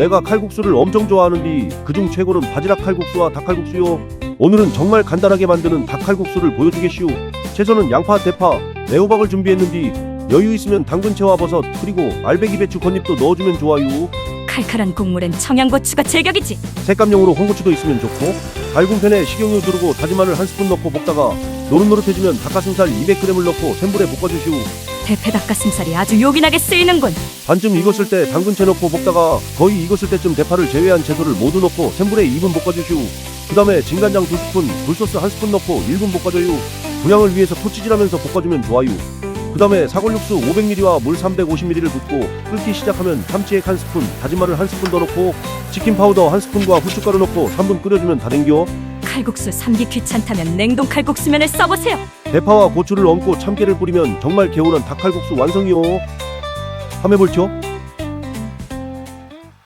내가 칼국수를 엄청 좋아하는데 그중 최고는 바지락 칼국수와 닭칼국수요. 오늘은 정말 간단하게 만드는 닭칼국수를 보여주겠슈. 채소는 양파, 대파, 애호박을 준비했는데 여유 있으면 당근채와 버섯 그리고 알배기 배추 겉잎도 넣어주면 좋아요. 칼칼한 국물엔 청양고추가 제격이지. 색감용으로 홍고추도 있으면 좋고 달군 팬에 식용유 두르고 다진 마늘 한 스푼 넣고 볶다가 노릇노릇해지면 닭가슴살 200g을 넣고 센 불에 볶아주시오. 대패 닭가슴살이 아주 요긴하게 쓰이는군. 반쯤 익었을 때 당근 채 넣고 볶다가 거의 익었을 때쯤 대파를 제외한 채소를 모두 넣고 센 불에 2분 볶아주시오. 그 다음에 진간장 2스푼, 굴소스 1스푼 넣고 1분 볶아줘요. 분양을 위해서 토치질하면서 볶아주면 좋아요. 그 다음에 사골육수 500ml와 물 350ml를 붓고 끓기 시작하면 참치액 1스푼, 다진 마늘 1스푼 더 넣고 치킨 파우더 1스푼과 후춧가루 넣고 3분 끓여주면 다 된겨. 칼국수 삶기 귀찮다면 냉동 칼국수면을 써보세요. 대파와 고추를 얹고 참깨를 뿌리면 정말 개운한 닭칼국수 완성이요. 함해 볼죠?